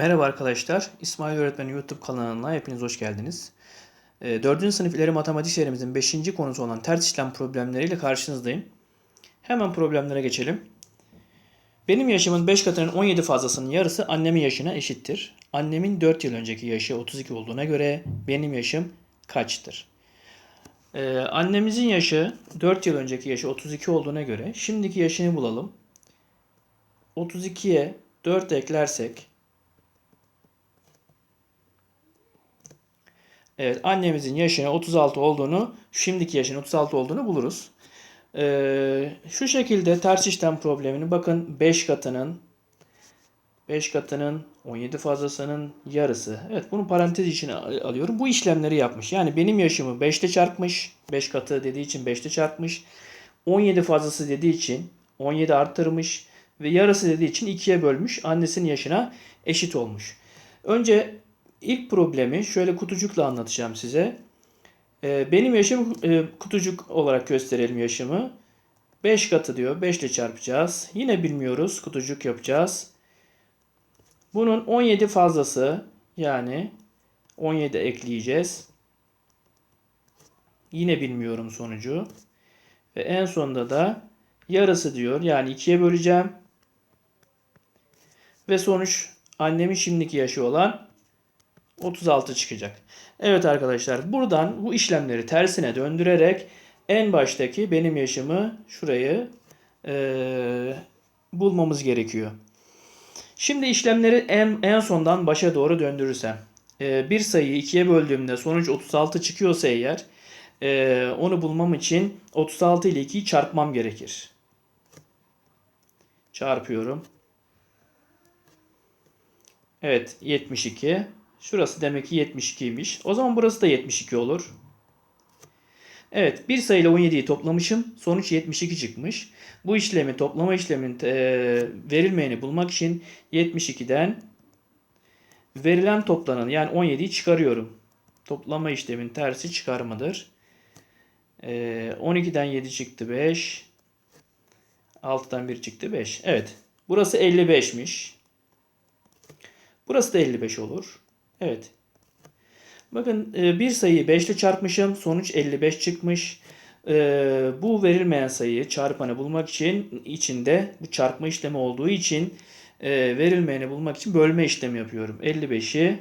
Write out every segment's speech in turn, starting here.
Merhaba arkadaşlar. İsmail Öğretmen YouTube kanalına hepiniz hoş geldiniz. 4. sınıf ileri matematik serimizin 5. konusu olan ters işlem problemleriyle karşınızdayım. Hemen problemlere geçelim. Benim yaşımın 5 katının 17 fazlasının yarısı annemin yaşına eşittir. Annemin 4 yıl önceki yaşı 32 olduğuna göre benim yaşım kaçtır? Ee, annemizin yaşı 4 yıl önceki yaşı 32 olduğuna göre şimdiki yaşını bulalım. 32'ye 4 eklersek Evet annemizin yaşının 36 olduğunu, şimdiki yaşının 36 olduğunu buluruz. Ee, şu şekilde ters işlem problemini bakın 5 katının 5 katının 17 fazlasının yarısı. Evet bunu parantez içine al- alıyorum. Bu işlemleri yapmış. Yani benim yaşımı 5 ile çarpmış. 5 katı dediği için 5 ile çarpmış. 17 fazlası dediği için 17 arttırmış. Ve yarısı dediği için 2'ye bölmüş. Annesinin yaşına eşit olmuş. Önce ilk problemi şöyle kutucukla anlatacağım size. Ee, benim yaşım e, kutucuk olarak gösterelim yaşımı. 5 katı diyor. 5 ile çarpacağız. Yine bilmiyoruz. Kutucuk yapacağız. Bunun 17 fazlası yani 17 ekleyeceğiz. Yine bilmiyorum sonucu. Ve en sonunda da yarısı diyor. Yani 2'ye böleceğim. Ve sonuç annemin şimdiki yaşı olan 36 çıkacak. Evet arkadaşlar buradan bu işlemleri tersine döndürerek en baştaki benim yaşımı şurayı eee, bulmamız gerekiyor. Şimdi işlemleri en, en sondan başa doğru döndürürsem. eee, bir sayıyı ikiye böldüğümde sonuç 36 çıkıyorsa eğer eee, onu bulmam için 36 ile 2'yi çarpmam gerekir. Çarpıyorum. Evet 72. Şurası demek ki 72'ymiş. O zaman burası da 72 olur. Evet bir sayıyla 17'yi toplamışım. Sonuç 72 çıkmış. Bu işlemi toplama işleminin e, verilmeyeni bulmak için 72'den verilen toplanan yani 17'yi çıkarıyorum. Toplama işlemin tersi çıkarmadır. E, 12'den 7 çıktı 5. 6'dan 1 çıktı 5. Evet. Burası 55'miş. Burası da 55 olur. Evet. Bakın e, bir sayıyı 5 ile çarpmışım. Sonuç 55 çıkmış. E, Bu verilmeyen sayıyı çarpanı bulmak için içinde bu çarpma işlemi olduğu için e, verilmeyeni bulmak için bölme işlemi yapıyorum. 55'i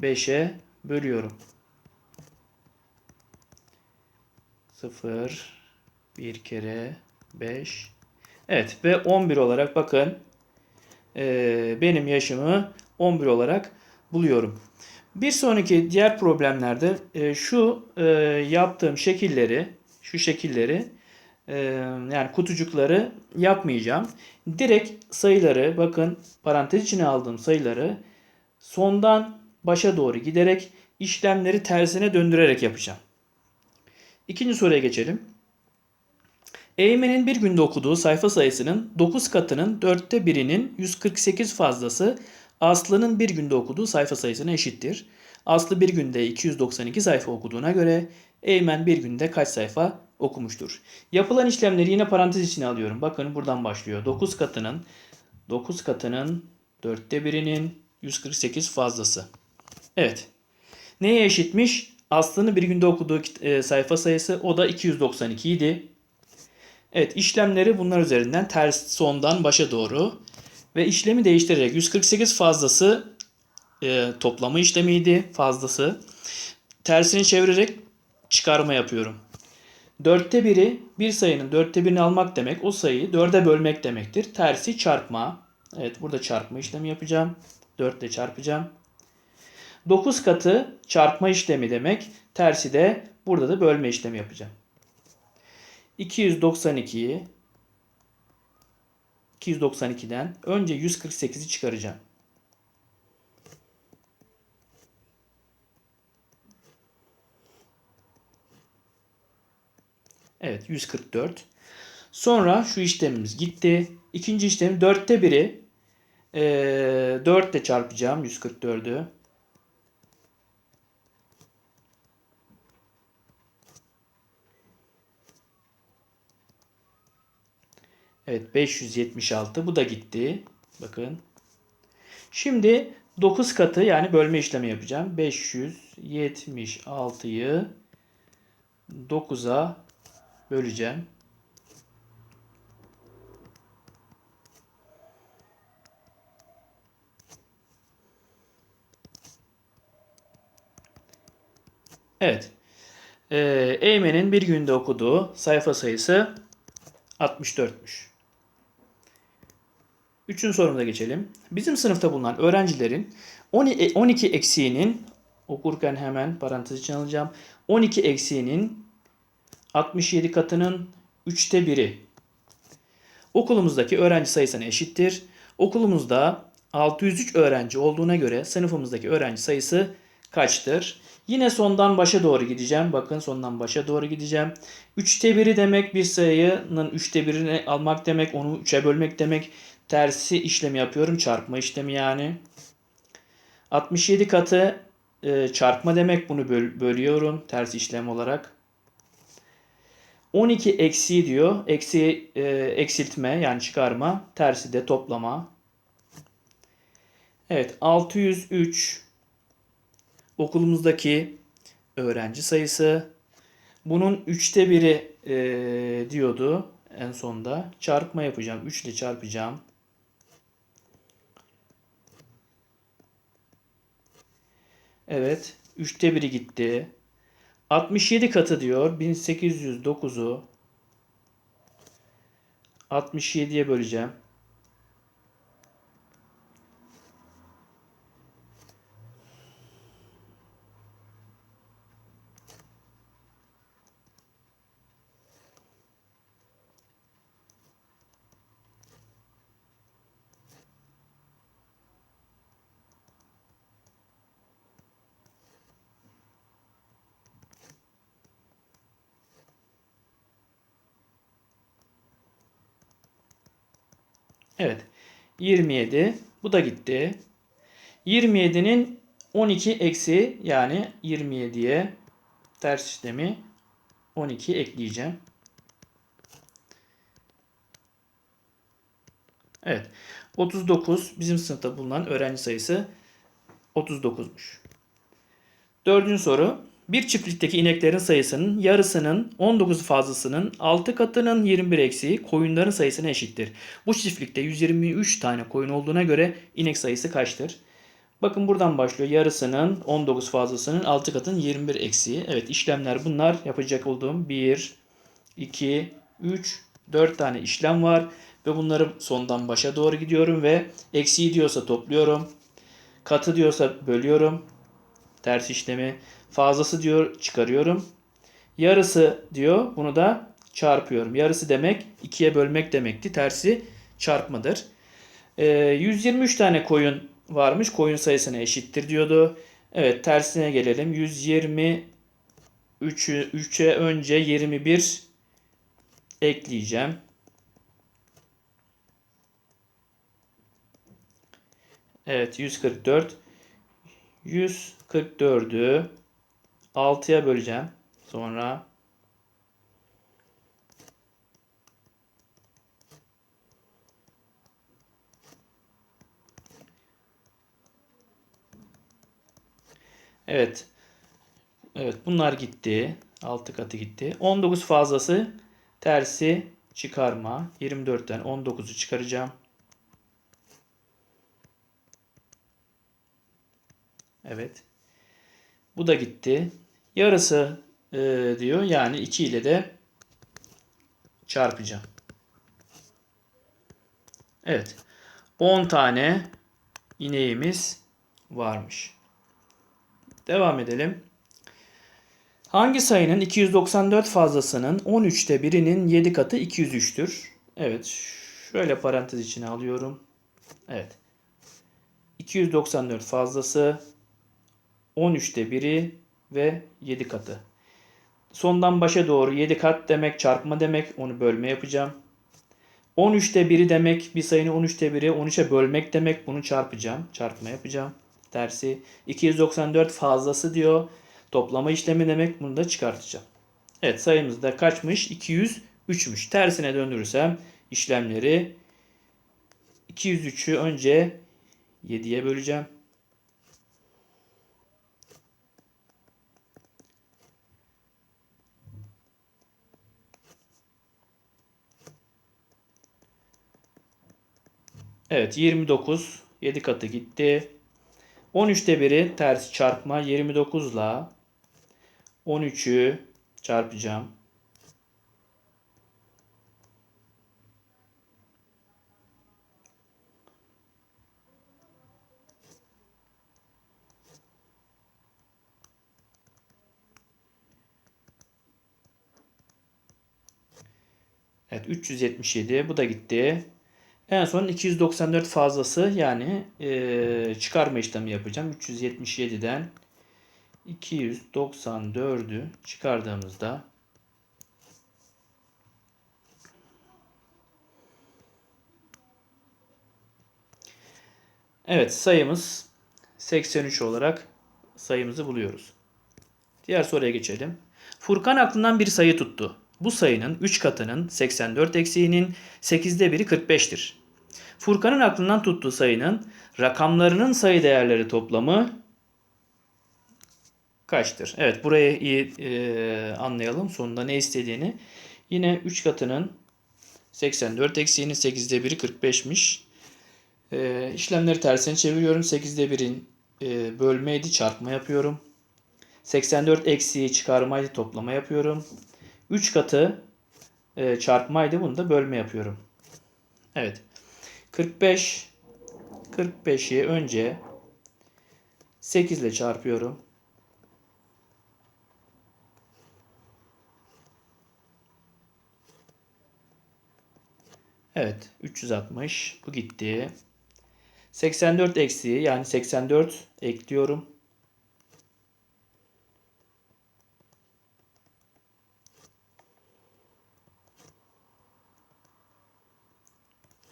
5'e bölüyorum. 0 bir kere 5 Evet ve 11 olarak bakın e, benim yaşımı 11 olarak buluyorum. Bir sonraki diğer problemlerde e, şu e, yaptığım şekilleri, şu şekilleri e, yani kutucukları yapmayacağım. Direkt sayıları bakın parantez içine aldığım sayıları sondan başa doğru giderek işlemleri tersine döndürerek yapacağım. İkinci soruya geçelim. Eymen'in bir günde okuduğu sayfa sayısının 9 katının dörtte birinin 148 fazlası Aslı'nın bir günde okuduğu sayfa sayısına eşittir. Aslı bir günde 292 sayfa okuduğuna göre Eymen bir günde kaç sayfa okumuştur? Yapılan işlemleri yine parantez içine alıyorum. Bakın buradan başlıyor. 9 katının 9 katının dörtte birinin 148 fazlası. Evet. Neye eşitmiş? Aslı'nın bir günde okuduğu e, sayfa sayısı o da 292 idi. Evet işlemleri bunlar üzerinden ters sondan başa doğru ve işlemi değiştirerek 148 fazlası e, toplama işlemiydi fazlası. Tersini çevirerek çıkarma yapıyorum. Dörtte biri bir sayının dörtte birini almak demek o sayıyı dörde bölmek demektir. Tersi çarpma. Evet burada çarpma işlemi yapacağım. 4 ile çarpacağım. 9 katı çarpma işlemi demek. Tersi de burada da bölme işlemi yapacağım. 292'yi 292'den önce 148'i çıkaracağım. Evet 144. Sonra şu işlemimiz gitti. İkinci işlem 4'te 1'i e, 4 ile çarpacağım 144'ü. Evet 576 bu da gitti. Bakın. Şimdi 9 katı yani bölme işlemi yapacağım. 576'yı 9'a böleceğim. Evet. Ee, Eymen'in bir günde okuduğu sayfa sayısı 64'müş. Üçüncü sorumuza geçelim. Bizim sınıfta bulunan öğrencilerin 12 eksiğinin okurken hemen parantez için alacağım. 12 eksiğinin 67 katının 3'te 1'i okulumuzdaki öğrenci sayısına eşittir. Okulumuzda 603 öğrenci olduğuna göre sınıfımızdaki öğrenci sayısı kaçtır? Yine sondan başa doğru gideceğim. Bakın sondan başa doğru gideceğim. 3'te 1'i demek bir sayının 3'te 1'ini almak demek. Onu 3'e bölmek demek. Tersi işlemi yapıyorum. Çarpma işlemi yani. 67 katı e, çarpma demek. Bunu böl- bölüyorum. Ters işlem olarak. 12 eksi diyor. Eksi e, eksiltme yani çıkarma. Tersi de toplama. Evet 603 okulumuzdaki öğrenci sayısı. Bunun üçte biri e, diyordu en sonda. Çarpma yapacağım. 3 ile çarpacağım. Evet. Üçte biri gitti. 67 katı diyor. 1809'u 67'ye böleceğim. Evet. 27. Bu da gitti. 27'nin 12 eksi yani 27'ye ters işlemi 12 ekleyeceğim. Evet. 39 bizim sınıfta bulunan öğrenci sayısı 39'muş. Dördüncü soru. Bir çiftlikteki ineklerin sayısının yarısının 19 fazlasının 6 katının 21 eksiği koyunların sayısına eşittir. Bu çiftlikte 123 tane koyun olduğuna göre inek sayısı kaçtır? Bakın buradan başlıyor. Yarısının 19 fazlasının 6 katının 21 eksiği. Evet işlemler bunlar. Yapacak olduğum 1, 2, 3, 4 tane işlem var. Ve bunları sondan başa doğru gidiyorum ve eksiği diyorsa topluyorum. Katı diyorsa bölüyorum. Ters işlemi. Fazlası diyor çıkarıyorum. Yarısı diyor bunu da çarpıyorum. Yarısı demek ikiye bölmek demekti. Tersi çarpmadır. Ee, 123 tane koyun varmış. Koyun sayısına eşittir diyordu. Evet tersine gelelim. 123'e 3'e önce 21 ekleyeceğim. Evet 144. 144'ü 6'ya böleceğim. Sonra Evet. Evet bunlar gitti. 6 katı gitti. 19 fazlası tersi çıkarma. 24'ten 19'u çıkaracağım. Evet. Bu da gitti. Yarısı e, diyor. Yani 2 ile de çarpacağım. Evet. 10 tane ineğimiz varmış. Devam edelim. Hangi sayının 294 fazlasının 13'te birinin 7 katı 203'tür? Evet. Şöyle parantez içine alıyorum. Evet. 294 fazlası 13'te biri ve 7 katı. Sondan başa doğru 7 kat demek çarpma demek onu bölme yapacağım. 13'te biri demek bir sayının 13'te biri 13'e bölmek demek bunu çarpacağım. Çarpma yapacağım. Tersi 294 fazlası diyor. Toplama işlemi demek bunu da çıkartacağım. Evet sayımız da kaçmış? 203'müş. Tersine döndürürsem işlemleri 203'ü önce 7'ye böleceğim. Evet 29 7 katı gitti. 13'te biri ters çarpma 29 ile 13'ü çarpacağım. Evet 377 bu da gitti. En son 294 fazlası yani e, çıkarma işlemi yapacağım. 377'den 294'ü çıkardığımızda Evet sayımız 83 olarak sayımızı buluyoruz. Diğer soruya geçelim. Furkan aklından bir sayı tuttu. Bu sayının 3 katının 84 eksiğinin 8'de biri 45'tir. Furkan'ın aklından tuttuğu sayının rakamlarının sayı değerleri toplamı kaçtır? Evet burayı iyi e, anlayalım. Sonunda ne istediğini. Yine 3 katının 84 eksiğinin 8'de 1'i 45'miş. E, işlemleri tersine çeviriyorum. 8'de 1'in e, bölmeydi çarpma yapıyorum. 84 eksiği çıkarmaydı toplama yapıyorum. 3 katı e, çarpmaydı bunu da bölme yapıyorum. Evet. 45 45'i önce 8 ile çarpıyorum. Evet 360 bu gitti. 84 eksiği yani 84 ekliyorum.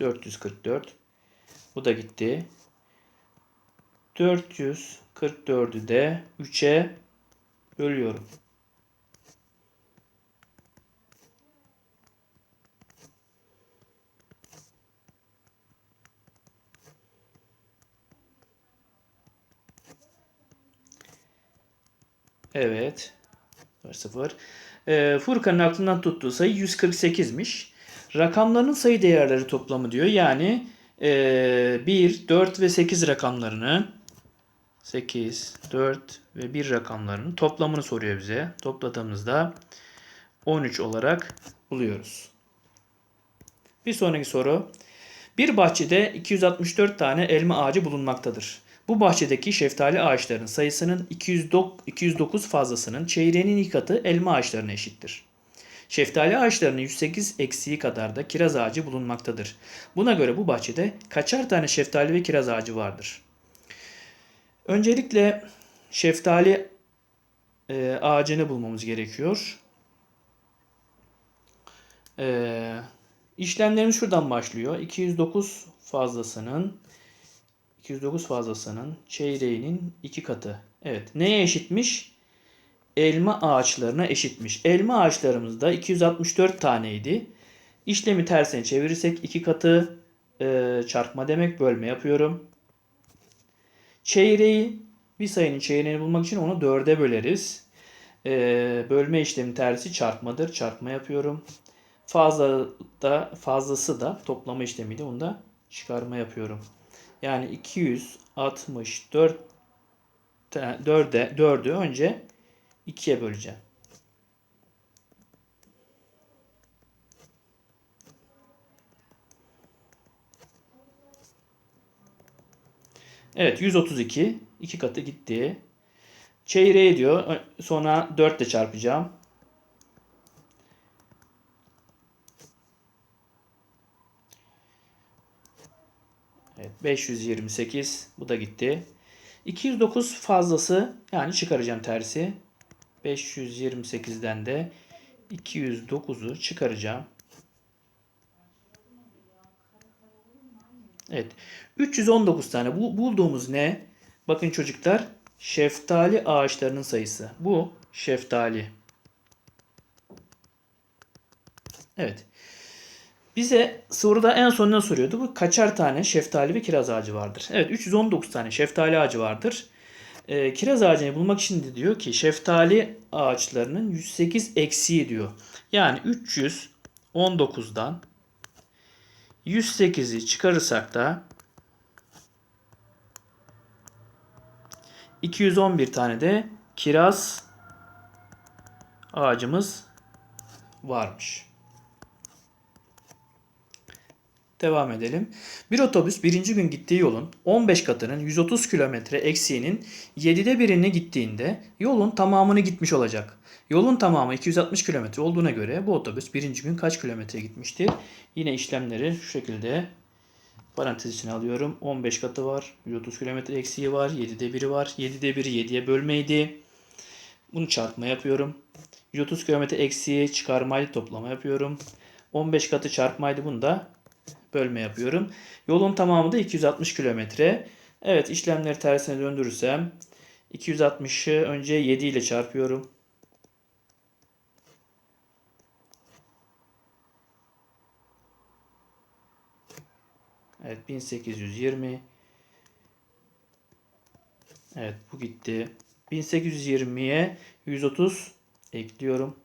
...444. Bu da gitti. 444'ü de 3'e bölüyorum. Evet. 0. Ee, Furkan'ın aklından tuttuğu sayı 148'miş. Rakamların sayı değerleri toplamı diyor. Yani e, 1, 4 ve 8 rakamlarını 8, 4 ve 1 rakamlarının toplamını soruyor bize. Topladığımızda 13 olarak buluyoruz. Bir sonraki soru. Bir bahçede 264 tane elma ağacı bulunmaktadır. Bu bahçedeki şeftali ağaçlarının sayısının 209 fazlasının çeyreğinin iki katı elma ağaçlarına eşittir. Şeftali ağaçlarının 108 eksiği kadar da kiraz ağacı bulunmaktadır. Buna göre bu bahçede kaçar tane şeftali ve kiraz ağacı vardır? Öncelikle şeftali e, ağacını bulmamız gerekiyor. E, işlemlerimiz şuradan başlıyor. 209 fazlasının 209 fazlasının çeyreğinin iki katı. Evet. Neye eşitmiş? Elma ağaçlarına eşitmiş. Elma ağaçlarımızda 264 taneydi. İşlemi tersine çevirirsek iki katı e, çarpma demek. Bölme yapıyorum. Çeyreği bir sayının çeyreğini bulmak için onu dörde böleriz. E, bölme işlemi tersi çarpmadır. Çarpma yapıyorum. Fazla da fazlası da toplama işlemiyle onu da çıkarma yapıyorum. Yani 264 4'e 4'ü önce 2'ye böleceğim. Evet 132 iki katı gitti. Çeyreği diyor. Sonra 4 ile çarpacağım. Evet 528 bu da gitti. 209 fazlası yani çıkaracağım tersi. 528'den de 209'u çıkaracağım. Evet. 319 tane. Bu bulduğumuz ne? Bakın çocuklar şeftali ağaçlarının sayısı. Bu şeftali. Evet. Bize soruda en son ne soruyordu? Bu kaçar tane şeftali ve kiraz ağacı vardır? Evet 319 tane şeftali ağacı vardır. Ee, kiraz ağacını bulmak için de diyor ki şeftali ağaçlarının 108 eksiği diyor. Yani 319'dan 108'i çıkarırsak da 211 tane de kiraz ağacımız varmış. Devam edelim. Bir otobüs birinci gün gittiği yolun 15 katının 130 kilometre eksiğinin 7'de birini gittiğinde yolun tamamını gitmiş olacak. Yolun tamamı 260 kilometre olduğuna göre bu otobüs birinci gün kaç kilometre gitmiştir? Yine işlemleri şu şekilde parantez içine alıyorum. 15 katı var. 130 kilometre eksiği var. 7'de biri var. 7'de biri 7'ye bölmeydi. Bunu çarpma yapıyorum. 130 kilometre eksiği çıkarmaydı toplama yapıyorum. 15 katı çarpmaydı bunu da bölme yapıyorum. Yolun tamamı da 260 kilometre. Evet işlemleri tersine döndürürsem 260'ı önce 7 ile çarpıyorum. Evet 1820. Evet bu gitti. 1820'ye 130 ekliyorum.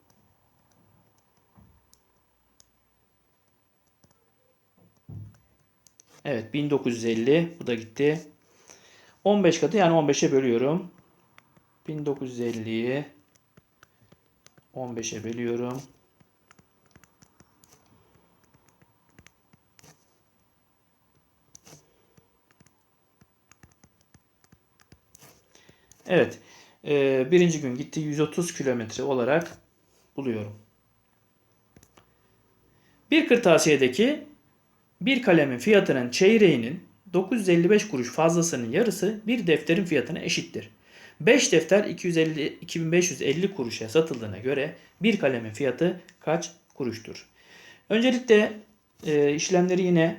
Evet 1950 bu da gitti. 15 katı yani 15'e bölüyorum. 1950'yi 15'e bölüyorum. Evet. e, birinci gün gitti 130 kilometre olarak buluyorum. Bir kırtasiyedeki bir kalemin fiyatının çeyreğinin 955 kuruş fazlasının yarısı bir defterin fiyatına eşittir. 5 defter 250, 2550 kuruşa satıldığına göre bir kalemin fiyatı kaç kuruştur? Öncelikle e, işlemleri yine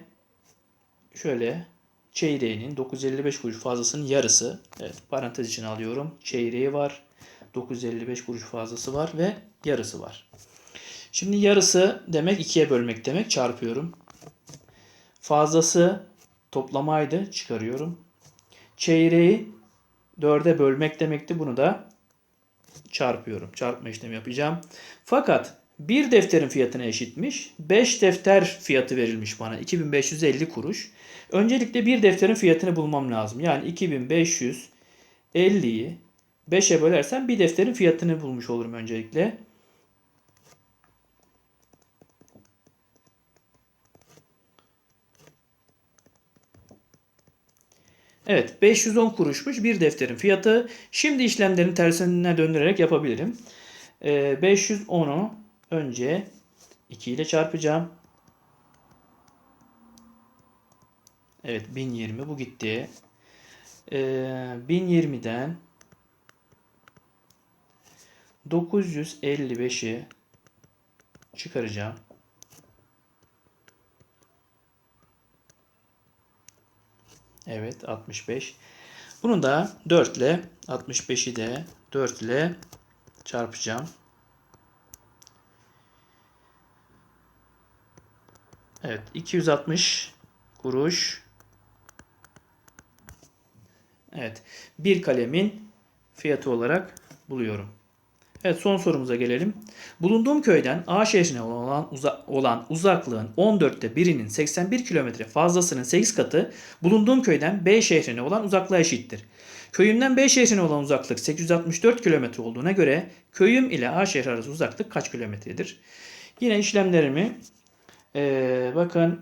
şöyle çeyreğinin 955 kuruş fazlasının yarısı. Evet, parantez içine alıyorum. Çeyreği var. 955 kuruş fazlası var ve yarısı var. Şimdi yarısı demek ikiye bölmek demek. Çarpıyorum. Fazlası toplamaydı. Çıkarıyorum. Çeyreği dörde bölmek demekti. Bunu da çarpıyorum. Çarpma işlemi yapacağım. Fakat bir defterin fiyatına eşitmiş. 5 defter fiyatı verilmiş bana. 2550 kuruş. Öncelikle bir defterin fiyatını bulmam lazım. Yani 2550'yi 5'e bölersem bir defterin fiyatını bulmuş olurum öncelikle. Evet 510 kuruşmuş bir defterin fiyatı. Şimdi işlemlerin tersine döndürerek yapabilirim. Ee, 510'u önce 2 ile çarpacağım. Evet 1020 bu gitti. Ee, 1020'den 955'i çıkaracağım. Evet 65. Bunu da 4 ile 65'i de 4 ile çarpacağım. Evet 260 kuruş. Evet bir kalemin fiyatı olarak buluyorum. Evet son sorumuza gelelim. Bulunduğum köyden A şehrine olan, uza olan uzaklığın 14'te birinin 81 kilometre fazlasının 8 katı bulunduğum köyden B şehrine olan uzaklığa eşittir. Köyümden B şehrine olan uzaklık 864 kilometre olduğuna göre köyüm ile A şehri arası uzaklık kaç kilometredir? Yine işlemlerimi ee, bakın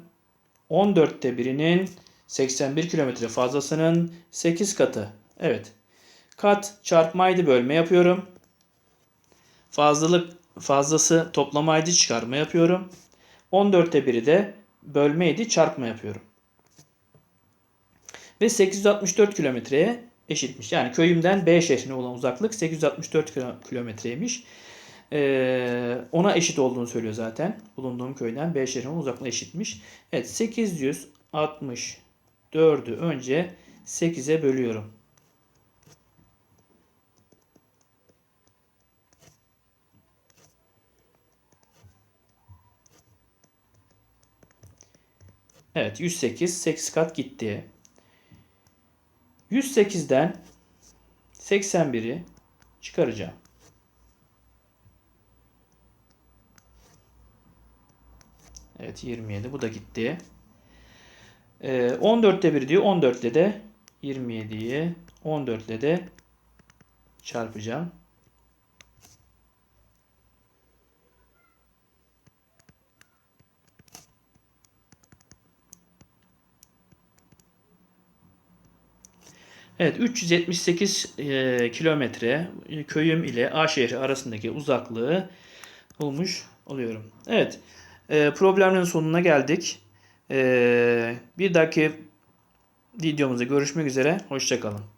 14'te birinin 81 kilometre fazlasının 8 katı. Evet. Kat çarpmaydı bölme yapıyorum. Fazlalık fazlası toplamaydı çıkarma yapıyorum. 14'te 1'i de bölmeydi çarpma yapıyorum. Ve 864 kilometreye eşitmiş. Yani köyümden B şehrine olan uzaklık 864 kilometreymiş. Ee, ona eşit olduğunu söylüyor zaten. Bulunduğum köyden B şehrine uzaklığı eşitmiş. Evet 864'ü önce 8'e bölüyorum. Evet 108 8 kat gitti. 108'den 81'i çıkaracağım. Evet 27 bu da gitti. Ee, 14'te 1 diyor. 14'te de 27'yi 14'le de çarpacağım. Evet 378 e, kilometre e, köyüm ile A şehri arasındaki uzaklığı bulmuş oluyorum. Evet e, problemin sonuna geldik. E, bir dahaki videomuzda görüşmek üzere. Hoşçakalın.